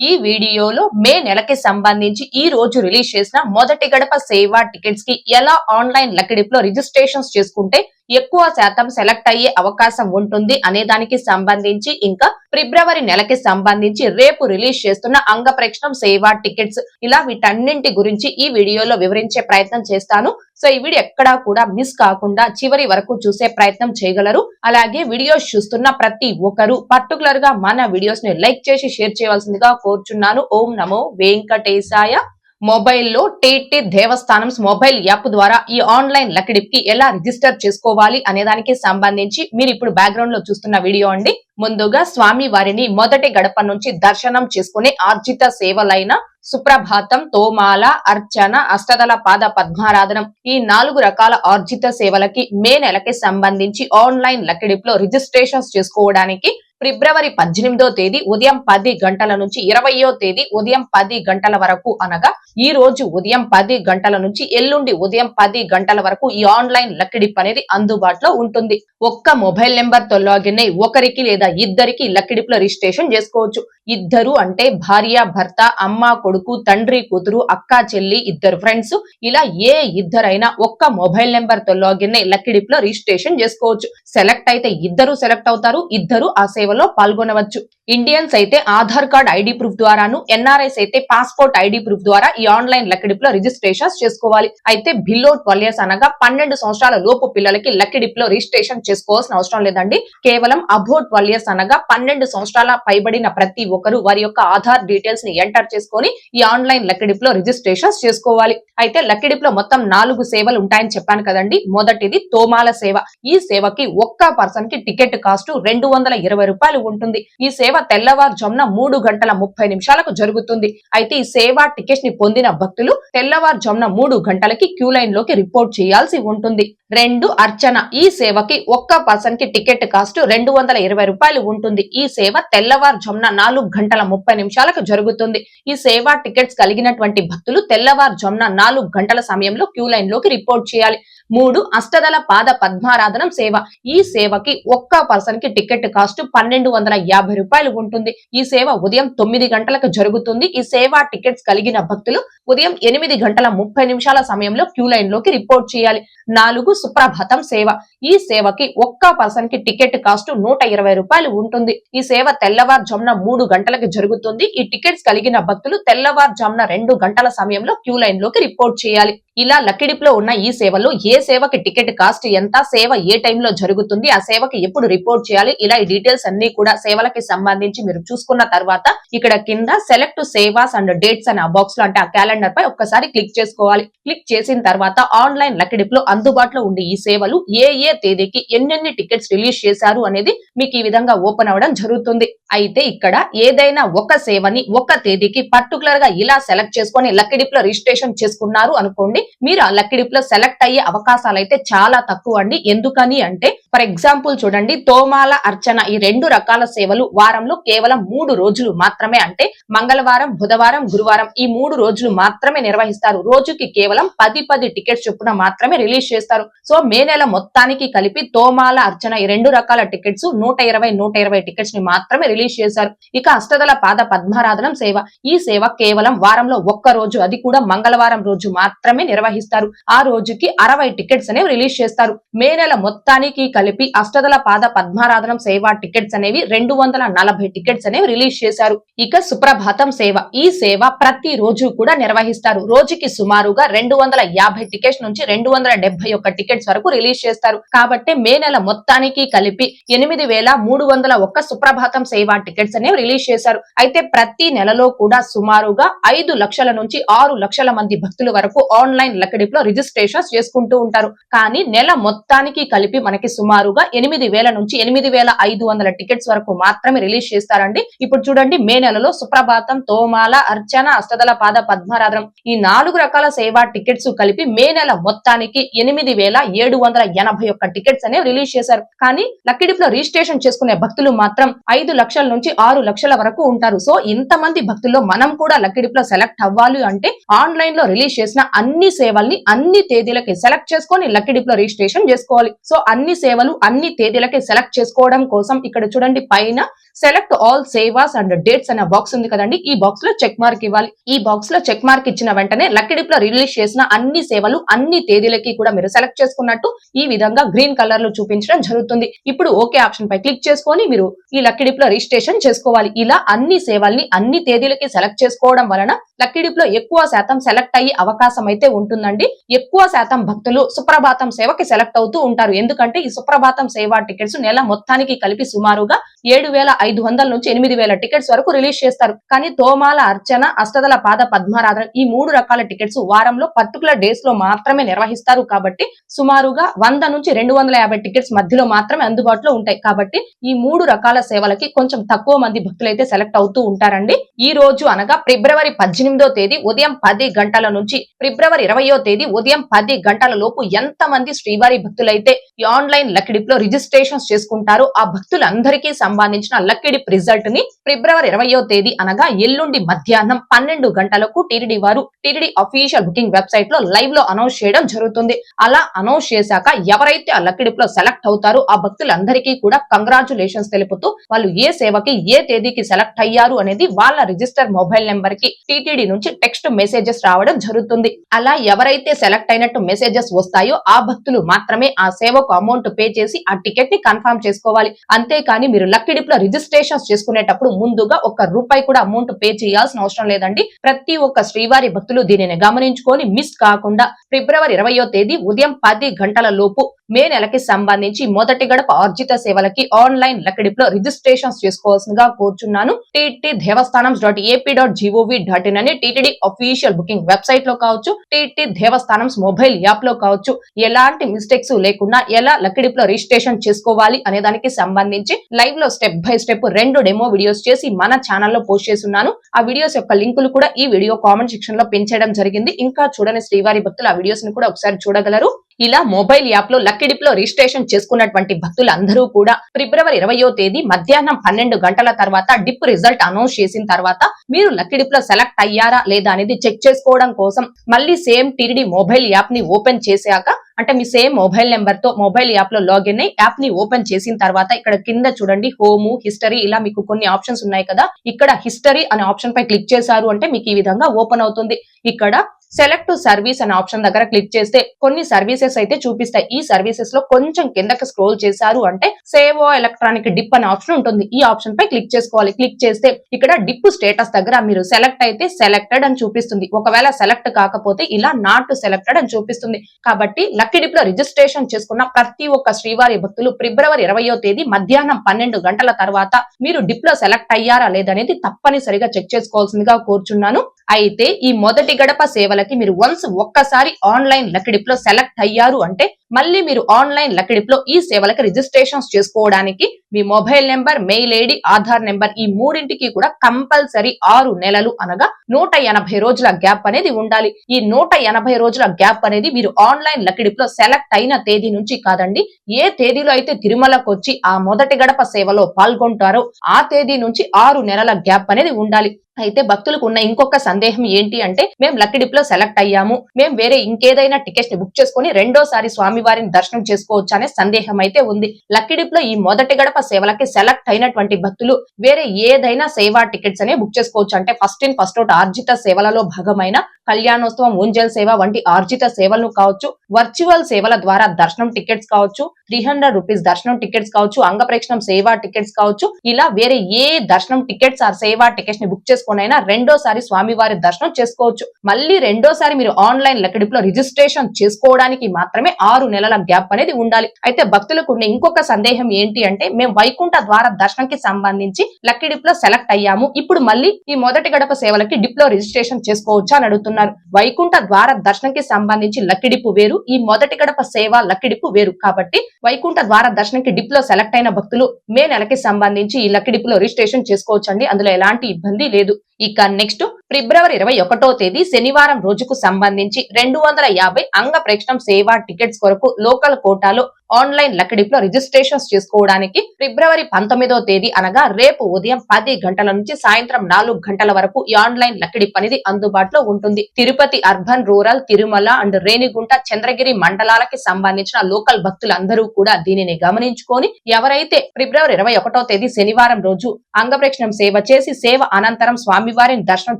ఈ వీడియోలో మే నెలకి సంబంధించి ఈ రోజు రిలీజ్ చేసిన మొదటి గడప సేవా టికెట్స్కి ఎలా ఆన్లైన్ లకిడిప్ రిజిస్ట్రేషన్స్ చేసుకుంటే ఎక్కువ శాతం సెలెక్ట్ అయ్యే అవకాశం ఉంటుంది అనే దానికి సంబంధించి ఇంకా ఫిబ్రవరి నెలకి సంబంధించి రేపు రిలీజ్ చేస్తున్న అంగ ప్రేక్షణం సేవా టికెట్స్ ఇలా వీటన్నింటి గురించి ఈ వీడియోలో వివరించే ప్రయత్నం చేస్తాను. సో ఈ వీడియో ఎక్కడా కూడా మిస్ కాకుండా చివరి వరకు చూసే ప్రయత్నం చేయగలరు. అలాగే వీడియోస్ చూస్తున్న ప్రతి ఒక్కరు పర్టికులర్గా మన వీడియోస్ని లైక్ చేసి షేర్ చేయవలసిందిగా కోరుచున్నాను. ఓం నమో వెంకటేశాయ. మొబైల్లో టేటే దేవస్థానం మొబైల్ యాప్ ద్వారా ఈ ఆన్లైన్ లకిడిప్కి ఎలా రిజిస్టర్ చేసుకోవాలి అనే దానికి సంబంధించి మీరు ఇప్పుడు బ్యాక్గ్రౌండ్లో చూస్తున్న వీడియో అండి. ముందుగా స్వామి వారిని మొదటి గడప నుంచి దర్శనం చేసుకునే ఆర్జిత సేవలైన సుప్రభాతం తోమాల అర్చన అష్టదల పాద పద్మారాధనం ఈ నాలుగు రకాల ఆర్జిత సేవలకి మే నెలకి సంబంధించి ఆన్లైన్ లకిడిప్లో రిజిస్ట్రేషన్స్ చేసుకోవడానికి ఫిబ్రవరి పద్దెనిమిదో తేదీ ఉదయం పది గంటల నుంచి ఇరవయో తేదీ ఉదయం పది గంటల వరకు అనగా ఈ రోజు ఉదయం పది గంటల నుంచి ఎల్లుండి ఉదయం పది గంటల వరకు ఈ ఆన్లైన్ లక్కిడిప్ అనేది అందుబాటులో ఉంటుంది. ఒక్క మొబైల్ నెంబర్తో లాగిన్ అయి ఒకరికి లేదా ఇద్దరికి లక్కిడిప్లో రిజిస్ట్రేషన్ చేసుకోవచ్చు. ఇద్దరు అంటే భార్య భర్త అమ్మ కొడుకు తండ్రి కూతురు అక్క చెల్లి ఇద్దరు ఫ్రెండ్స్. ఇలా ఏ ఇద్దరైనా ఒక్క మొబైల్ నెంబర్తో లాగిన్ అయి లక్కిడిప్లో రిజిస్ట్రేషన్ చేసుకోవచ్చు. సెలెక్ట్ అయితే ఇద్దరు సెలెక్ట్ అవుతారు ఇద్దరు ఆ సేవలో పాల్గొనవచ్చు. ఇండియన్స్ అయితే ఆధార్ కార్డ్ ఐడి ప్రూఫ్ ద్వారాను ఎన్ఆర్ఐస్ అయితే పాస్పోర్ట్ ఐడి ప్రూఫ్ ద్వారా ఈ ఆన్లైన్ లక్కిడిప్లో రిజిస్ట్రేషన్ చేసుకోవాలి. అయితే బిలో ట్వెల్వ్ ఇయర్స్ అనగా పన్నెండు సంవత్సరాల లోపు పిల్లలకి లక్కిడిప్లో రిజిస్ట్రేషన్ చేసుకోవాల్సిన అవసరం లేదండి. కేవలం అబో ట్వెల్వ్ ఇయర్స్ అనగా పన్నెండు సంవత్సరాల పైబడిన ప్రతి ఒక్కరు వారి యొక్క ఆధార్ డీటెయిల్స్ని ఎంటర్ చేసుకొని ఈ ఆన్లైన్ లక్కిడిప్లో రిజిస్ట్రేషన్ చేసుకోవాలి. అయితే లక్కిడిప్లో మొత్తం నాలుగు సేవలు ఉంటాయని చెప్పాను కదండి. మొదటిది తోమాల సేవ. ఈ సేవకి ఒక్క పర్సన్కి టికెట్ కాస్ట్ రెండు వందల ఇరవై రూపాయలు ఉంటుంది. ఈ సేవ తెల్లవారుజామున మూడు గంటల ముప్పై నిమిషాలకు జరుగుతుంది. అయితే ఈ సేవా టికెట్ని పొందిన భక్తులు తెల్లవారుజామున మూడు గంటలకి క్యూ లైన్లోకి రిపోర్ట్ చేయాల్సి ఉంటుంది. రెండు అర్చన ఈ సేవకి ఒక్క పర్సన్కి టికెట్ కాస్ట్ రెండు వందల ఇరవై రూపాయలు ఉంటుంది. ఈ సేవ తెల్లవారుజామున నాలుగు గంటల ముప్పై నిమిషాలకు జరుగుతుంది. ఈ సేవా టికెట్స్ కలిగినటువంటి భక్తులు తెల్లవారుజామున నాలుగు గంటల సమయంలో క్యూ లైన్లోకి రిపోర్ట్ చేయాలి. మూడు అష్టదల పాద పద్మారాధనం సేవ. ఈ సేవకి ఒక్క పర్సన్కి టికెట్ కాస్ట్ పన్నెండు వందల యాభై రూపాయలు ఉంటుంది. ఈ సేవ ఉదయం తొమ్మిది గంటలకు జరుగుతుంది. ఈ సేవా టికెట్స్ కలిగిన భక్తులు ఉదయం ఎనిమిది గంటల ముప్పై నిమిషాల సమయంలో క్యూ లైన్లోకి రిపోర్ట్ చేయాలి. నాలుగు సుప్రభాతం సేవ. ఈ సేవకి ఒక్క పర్సన్కి టికెట్ కాస్ట్ నూట ఇరవై రూపాయలు ఉంటుంది. ఈ సేవ తెల్లవారుజామున మూడు గంటలకు జరుగుతుంది. ఈ టికెట్స్ కలిగిన భక్తులు తెల్లవారుజామున రెండు గంటల సమయంలో క్యూ లైన్లోకి రిపోర్ట్ చేయాలి. ఇలా లక్కిడిప్లో ఉన్న ఈ సేవలు ఏ సేవకి టికెట్ కాస్ట్ ఎంత సేవ ఏ టైంలో జరుగుతుంది ఆ సేవకి ఎప్పుడు రిపోర్ట్ చేయాలి ఇలా ఈ డీటెయిల్స్ అన్ని కూడా సేవలకి సంబంధించి మీరు చూసుకున్న తర్వాత ఇక్కడ కింద సెలెక్ట్ సేవాస్ అండ్ డేట్స్ అనే ఆ బాక్స్లో అంటే ఆ క్యాలెండర్ పై ఒక్కసారి క్లిక్ చేసుకోవాలి. క్లిక్ చేసిన తర్వాత ఆన్లైన్ లక్కిడిప్లో అందుబాటులో ఉండే ఈ సేవలు ఏ ఏ తేదీకి ఎన్నెన్ని టికెట్స్ రిలీజ్ చేశారు అనేది మీకు ఈ విధంగా ఓపెన్ అవ్వడం జరుగుతుంది. అయితే ఇక్కడ ఏదైనా ఒక సేవని ఒక తేదీకి పర్టికులర్గా ఇలా సెలెక్ట్ చేసుకొని లక్కిడిప్లో రిజిస్ట్రేషన్ చేసుకున్నారు అనుకోండి మీరు ఆ లక్కిడిప్లో సెలెక్ట్ అయ్యే అవకాశాలు అయితే చాలా తక్కువ అండి. ఎందుకని అంటే ఫర్ ఎగ్జాంపుల్ చూడండి తోమాల అర్చన ఈ రెండు రకాల సేవలు వారంలో కేవలం మూడు రోజులు మాత్రమే అంటే మంగళవారం బుధవారం గురువారం ఈ మూడు రోజులు మాత్రమే నిర్వహిస్తారు. రోజుకి కేవలం పది పది టికెట్స్ చొప్పున మాత్రమే రిలీజ్ చేస్తారు. సో మే నెల మొత్తానికి కలిపి తోమాల అర్చన ఈ రెండు రకాల టికెట్స్ నూట ఇరవై నూట ఇరవై టికెట్స్ని మాత్రమే రిలీజ్ చేశారు. ఇక అష్టదల పాద పద్మారాధనం సేవ. ఈ సేవ కేవలం వారంలో ఒక్క రోజు అది కూడా మంగళవారం రోజు మాత్రమే నిర్వహిస్తారు. ఆ రోజుకి అరవై టికెట్స్ అనేవి రిలీజ్ చేస్తారు. మే నెల మొత్తానికి కలిపి అష్టదల పాద పద్మారాధనం సేవ టికెట్స్ అనేవి రెండు వందల నలభై టికెట్స్ అనేవి రిలీజ్ చేశారు. ఇక సుప్రభాతం సేవ. ఈ సేవ ప్రతి రోజు కూడా నిర్వహిస్తారు. రోజుకి సుమారుగా రెండు వందల యాభై టికెట్స్ నుంచి రెండు వందల డెబ్బై ఒక్క టికెట్స్ వరకు రిలీజ్ చేస్తారు. కాబట్టి మే నెల మొత్తానికి కలిపి ఎనిమిది వేల మూడు వందల ఒక్క సుప్రభాతం సేవ టికెట్స్ అనేవి రిలీజ్ చేశారు. అయితే ప్రతి నెలలో కూడా సుమారుగా ఐదు లక్షల నుంచి ఆరు లక్షల మంది భక్తుల వరకు ఆన్లైన్ ఆన్లైన్లో రిజిస్ట్రేషన్స్ చేసుకుంటూ ఉంటారు. కానీ నెల మొత్తానికి కలిపి మనకి సుమారుగా ఎనిమిది వేల నుంచి ఎనిమిది వేల ఐదు వందల టికెట్స్ వరకు మాత్రమే రిలీజ్ చేస్తారండి. ఇప్పుడు చూడండి మే నెలలో సుప్రభాతం తోమాల అర్చన అష్టదల పాద పద్మరాధనం ఈ నాలుగు రకాల సేవా టికెట్స్ కలిపి మే నెల మొత్తానికి ఎనిమిది వేల ఏడు వందల ఎనభై ఒక్క టికెట్స్ అనేవి రిలీజ్ చేశారు. కానీ లక్కిడిప్లో రిజిస్ట్రేషన్ చేసుకునే భక్తులు మాత్రం ఐదు లక్షల నుంచి ఆరు లక్షల వరకు ఉంటారు. సో ఇంతమంది భక్తుల్లో మనం కూడా లక్కిడిప్లో సెలెక్ట్ అవ్వాలి అంటే ఆన్లైన్లో రిలీజ్ చేసిన అన్ని అన్ని సేవల్ని అన్ని తేదీలకి సెలెక్ట్ చేసుకొని లక్కీ డిప్లో రిజిస్ట్రేషన్ చేసుకోవాలి. సో అన్ని సేవలు అన్ని తేదీలకి సెలెక్ట్ చేసుకోవడం కోసం ఇక్కడ చూడండి పైన select all sevas and dates అనే బాక్స్ ఉంది కదండి. ఈ బాక్స్లో చెక్ మార్క్ ఇవ్వాలి. ఈ బాక్స్లో చెక్ మార్క్ ఇచ్చిన వెంటనే లక్కీ డిప్లో రిలీజ్ చేసిన అన్ని సేవలు అన్ని తేదీలకి కూడా మీరు సెలెక్ట్ చేసుకున్నట్టు ఈ విధంగా గ్రీన్ కలర్లో చూపించడం జరుగుతుంది. ఇప్పుడు ఓకే ఆప్షన్ పై క్లిక్ చేసుకొని మీరు ఈ లక్కీ డిప్లో రిజిస్ట్రేషన్ చేసుకోవాలి. ఇలా అన్ని సేవల్ని అన్ని తేదీలకి సెలెక్ట్ చేసుకోవడం వలన లక్కీ డిప్లో ఎక్కువ శాతం సెలెక్ట్ అయ్యే అవకాశం అయితే ఉంటుందండి. ఎక్కువ శాతం భక్తులు సుప్రభాతం సేవకి సెలెక్ట్ అవుతూ ఉంటారు. ఎందుకంటే ఈ సుప్రభాతం సేవ టికెట్స్ నెల మొత్తానికి కలిపి సుమారుగా ఏడు వేల ఐదు వందల నుంచి ఎనిమిది వేల టికెట్స్ వరకు రిలీజ్ చేస్తారు. కానీ తోమాల అర్చన అష్టదల పాద పద్మారాధన ఈ మూడు రకాల టికెట్స్ వారంలో పర్టికులర్ డేస్లో మాత్రమే నిర్వహిస్తారు కాబట్టి సుమారుగా వంద నుంచి రెండు వందల యాభై టికెట్స్ మధ్యలో మాత్రమే అందుబాటులో ఉంటాయి. కాబట్టి ఈ మూడు రకాల సేవలకి కొంచెం తక్కువ మంది భక్తులైతే సెలెక్ట్ అవుతూ ఉంటారండి. ఈ రోజు అనగా ఫిబ్రవరి పద్దెనిమిదో తేదీ ఉదయం పది గంటల నుంచి ఫిబ్రవరి ఇరవయో తేదీ ఉదయం పది గంటల లోపు ఎంత మంది శ్రీవారి భక్తులైతే ఈ ఆన్లైన్ లక్కిడిప్లో రిజిస్ట్రేషన్స్ చేసుకుంటారు. ఆ భక్తులందరికీ సంబంధించిన లక్కిడిప్ రిజల్ట్ని ఫిబ్రవరి ఇరవయో తేదీ అనగా ఎల్లుండి మధ్యాహ్నం పన్నెండు గంటలకు టీడీడీ వారు టీడీడీ అఫీషియల్ బుకింగ్ వెబ్సైట్లో లైవ్లో అనౌన్స్ చేయడం జరుగుతుంది. అలా అనౌన్స్ చేశాక ఎవరైతే ఆ లక్కిడిప్లో సెలెక్ట్ అవుతారో ఆ భక్తులందరికీ కూడా కంగ్రాచులేషన్స్ తెలుపుతూ వాళ్ళు ఏ సేవకి ఏ తేదీకి సెలెక్ట్ అయ్యారు అనేది వాళ్ళ రిజిస్టర్ మొబైల్ నెంబర్కి టీటీడీ నుంచి టెక్స్ట్ మెసేజెస్ రావడం జరుగుతుంది. అలా ఎవరైతే సెలెక్ట్ అయినట్టు మెసేజెస్ వస్తాయో ఆ భక్తులు మాత్రమే ఆ సేవకు అమౌంట్ పే చేసి ఆ టికెట్ని కన్ఫర్మ్ చేసుకోవాలి. అంతేకాని మీరు లక్కీ డిప్లో రిజిస్ట్రేషన్స్ చేసుకునేటప్పుడు ముందుగా ఒక రూపాయి కూడా అమౌంట్ పే చేయాల్సిన అవసరం లేదండి. ప్రతి ఒక్క శ్రీవారి భక్తులు దీనిని గమనించుకొని మిస్ కాకుండా ఫిబ్రవరి ఇరవయో తేదీ ఉదయం పది గంటల లోపు మే నెలకి సంబంధించి మొదటి గడప ఆర్జిత సేవలకి ఆన్లైన్ లక్కడిప్లో రిజిస్ట్రేషన్స్ చేసుకోవాల్సిందిగా కోరుచున్నాను. TT devasthanam dot AP dot GOV dot in అని టీటీడీ అఫీషియల్ బుకింగ్ వెబ్సైట్లో కావచ్చు టీటీ దేవస్థానం మొబైల్ యాప్లో కావచ్చు. ఎలాంటి మిస్టేక్స్ లేకుండా ఎలా లక్కడిప్లో రిజిస్ట్రేషన్ చేసుకోవాలి అనే దానికి సంబంధించి లైవ్లో స్టెప్ బై స్టెప్ రెండు డెమో వీడియోస్ చేసి మన ఛానల్లో పోస్ట్ చేస్తున్నాను. ఆ వీడియోస్ యొక్క లింకులు కూడా ఈ వీడియో కామెంట్ సెక్షన్లో పెంచడం జరిగింది. ఇంకా చూడని శ్రీవారి భక్తులు ఆ వీడియోస్ని కూడా ఒకసారి చూడగలరు. ఇలా మొబైల్ యాప్లో లక్కీ లో రిజిస్ట్రేషన్ చేసుకున్నటువంటి భక్తులందరూ కూడా ఫిబ్రవరి ఇరవయో తేదీ మధ్యాహ్నం పన్నెండు గంటల తర్వాత డిప్ రిజల్ట్ అనౌన్స్ చేసిన తర్వాత మీరు లక్కిడిప్లో సెలెక్ట్ అయ్యారా లేదా అనేది చెక్ చేసుకోవడం కోసం మళ్ళీ సేమ్ టీడీ మొబైల్ యాప్ని ఓపెన్ చేశాక అంటే మీ సేమ్ మొబైల్ నెంబర్తో మొబైల్ యాప్లో లాగిన్ అయ్యి యాప్ని ఓపెన్ చేసిన తర్వాత ఇక్కడ కింద చూడండి హోమ్ హిస్టరీ ఇలా మీకు కొన్ని ఆప్షన్స్ ఉన్నాయి కదా. ఇక్కడ హిస్టరీ అనే ఆప్షన్ పై క్లిక్ చేశారు అంటే మీకు ఈ విధంగా ఓపెన్ అవుతుంది. ఇక్కడ సెలెక్ట్ సర్వీస్ అనే ఆప్షన్ దగ్గర క్లిక్ చేస్తే కొన్ని సర్వీసెస్ అయితే చూపిస్తాయి. ఈ సర్వీసెస్లో కొంచెం కిందకి స్క్రోల్ చేశారు అంటే సేవో ఎలక్ట్రానిక్ డిప్ అనే ఆప్షన్ ఉంటుంది. ఈ ఆప్షన్ పై క్లిక్ చేసుకోవాలి. క్లిక్ చేస్తే ఇక్కడ డిప్ స్టేటస్ దగ్గర మీరు సెలెక్ట్ అయితే సెలెక్టెడ్ అని చూపిస్తుంది. ఒకవేళ సెలెక్ట్ కాకపోతే ఇలా నాట్ సెలెక్టెడ్ అని చూపిస్తుంది. కాబట్టి లక్కీ డిప్లో రిజిస్ట్రేషన్ చేసుకున్న ప్రతి ఒక్క శ్రీవారి భక్తులు ఫిబ్రవరి ఇరవయో తేదీ మధ్యాహ్నం పన్నెండు గంటల తర్వాత మీరు డిప్లో సెలెక్ట్ అయ్యారా లేదనేది తప్పనిసరిగా చెక్ చేసుకోవాల్సిందిగా కోరుచున్నాను. అయితే ఈ మొదటి గడప సేవలకి మీరు వన్స్ ఒక్కసారి ఆన్లైన్ లక్కడిప్లో సెలెక్ట్ అయ్యారు అంటే మళ్ళీ మీరు ఆన్లైన్ లక్కడిప్లో ఈ సేవలకి రిజిస్ట్రేషన్స్ చేసుకోవడానికి మీ mobile number mail ID Aadhaar number ఈ మూడింటికి కూడా కంపల్సరీ ఆరు నెలలు అనగా నూట ఎనభై రోజుల గ్యాప్ అనేది ఉండాలి. ఈ నూట ఎనభై రోజుల గ్యాప్ అనేది మీరు ఆన్లైన్ లక్కడిప్లో సెలెక్ట్ అయిన తేదీ నుంచి కాదండి ఏ తేదీలో అయితే తిరుమలకు వచ్చి ఆ మొదటి గడప సేవలో పాల్గొంటారో ఆ తేదీ నుంచి ఆరు నెలల గ్యాప్ అనేది ఉండాలి. అయితే భక్తులకు ఉన్న ఇంకొక సందేహం ఏంటి అంటే మేము లక్కీ డిప్లో సెలెక్ట్ అయ్యాము. మేము వేరే ఇంకేదైనా టికెట్స్ని బుక్ చేసుకుని రెండోసారి స్వామివారిని దర్శనం చేసుకోవచ్చు అనే సందేహం అయితే ఉంది. లక్కీ డిప్లో ఈ మొదటి గడప సేవలకి సెలెక్ట్ అయినటువంటి భక్తులు వేరే ఏదైనా సేవా టికెట్స్ అనే బుక్ చేసుకోవచ్చు. అంటే ఫస్ట్ ఇన్ ఫస్ట్ అవుట్ ఆర్జిత సేవలలో భాగమైన కళ్యాణోత్సవం ఊంజల్ సేవ వంటి ఆర్జిత సేవలను కావచ్చు వర్చువల్ సేవల ద్వారా దర్శనం టికెట్స్ కావచ్చు త్రీ హండ్రెడ్ రూపీస్ దర్శనం టికెట్స్ కావచ్చు అంగప్రేక్షణం సేవా టికెట్స్ కావచ్చు ఇలా వేరే ఏ దర్శనం టికెట్స్ ఆ సేవా టికెట్స్ని బుక్ చేసుకునైనా రెండోసారి స్వామివారి దర్శనం చేసుకోవచ్చు. మళ్ళీ రెండోసారి మీరు ఆన్లైన్ లెక్కడిపులో రిజిస్ట్రేషన్ చేసుకోవడానికి మాత్రమే ఆరు నెలల గ్యాప్ అనేది ఉండాలి. అయితే భక్తులకు ఉన్న ఇంకొక సందేహం ఏంటి అంటే మేము వైకుంఠ ద్వార దర్శనంకి సంబంధించి లక్కీ డిప్లో సెలెక్ట్ అయ్యాము. ఇప్పుడు మళ్ళీ ఈ మొదటి గడప సేవలకి డిప్లో రిజిస్ట్రేషన్ చేసుకోవచ్చా అని అడుగుతున్నారు. వైకుంఠ ద్వార దర్శనంకి సంబంధించి లక్కిడిపు వేరు ఈ మొదటి గడప సేవ లక్కిడిపు వేరు. కాబట్టి వైకుంఠ ద్వార దర్శనంకి డిప్లో సెలెక్ట్ అయిన భక్తులు మే నెలకి సంబంధించి ఈ లక్కిడిపులో రిజిస్ట్రేషన్ చేసుకోవచ్చండి. అందులో ఎలాంటి ఇబ్బంది లేదు. ఇక నెక్స్ట్ ఫిబ్రవరి ఇరవై ఒకటో తేదీ శనివారం రోజుకు సంబంధించి రెండు వందల యాభై అంగ ప్రేక్షణం సేవా టికెట్స్ కొరకు లోకల్ కోటాలో ఆన్లైన్ లక్కడిప్లో రిజిస్ట్రేషన్స్ చేసుకోవడానికి ఫిబ్రవరి పంతొమ్మిదో తేదీ అనగా రేపు ఉదయం పది గంటల నుంచి సాయంత్రం నాలుగు గంటల వరకు ఈ ఆన్లైన్ లక్కడిప్ అనేది అందుబాటులో ఉంటుంది. Tirupati urban rural Tirumala and Renigunta Chandragiri మండలాలకి సంబంధించిన లోకల్ భక్తులందరూ కూడా దీనిని గమనించుకొని ఎవరైతే ఫిబ్రవరి ఇరవై ఒకటో తేదీ శనివారం రోజు అంగప్రేక్షణం సేవ చేసి సేవ అనంతరం స్వామివారిని దర్శనం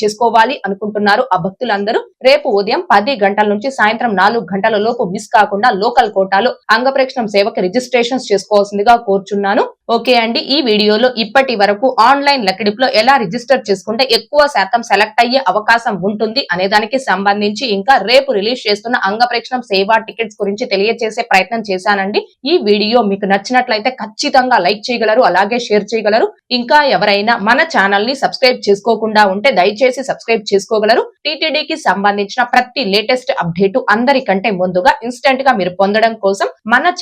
చేసుకోవాలి అనుకుంటున్నారు ఆ భక్తులందరూ రేపు ఉదయం పది గంటల నుంచి సాయంత్రం నాలుగు గంటల లోపు మిస్ కాకుండా లోకల్ కోటాలో అంగప్రక్షణం సేవకి రిజిస్ట్రేషన్స్ చేసుకోవాల్సిందిగా కోరుచున్నాను. ఓకే అండి ఈ వీడియోలో ఇప్పటి వరకు ఆన్లైన్ లెక్కడిపులో ఎలా రిజిస్టర్ చేసుకుంటే ఎక్కువ శాతం సెలెక్ట్ అయ్యే అవకాశం ఉంటుంది అనే దానికి సంబంధించి ఇంకా రేపు రిలీజ్ చేస్తున్న అంగప్రేక్షణం సేవా టికెట్స్ గురించి తెలియజేసే ప్రయత్నం చేశానండి. ఈ వీడియో మీకు నచ్చినట్లయితే ఖచ్చితంగా లైక్ చేయగలరు అలాగే షేర్ చేయగలరు. ఇంకా ఎవరైనా మన ఛానల్ని సబ్స్క్రైబ్ చేసుకోకుండా ఉంటే దయచేసి సబ్స్క్రైబ్ చేసుకోగలరు. టీటీడీకి సంబంధించిన ప్రతి లేటెస్ట్ అప్డేట్ అందరికంటే ముందుగా ఇన్స్టెంట్గా మీరు పొందడం కోసం మన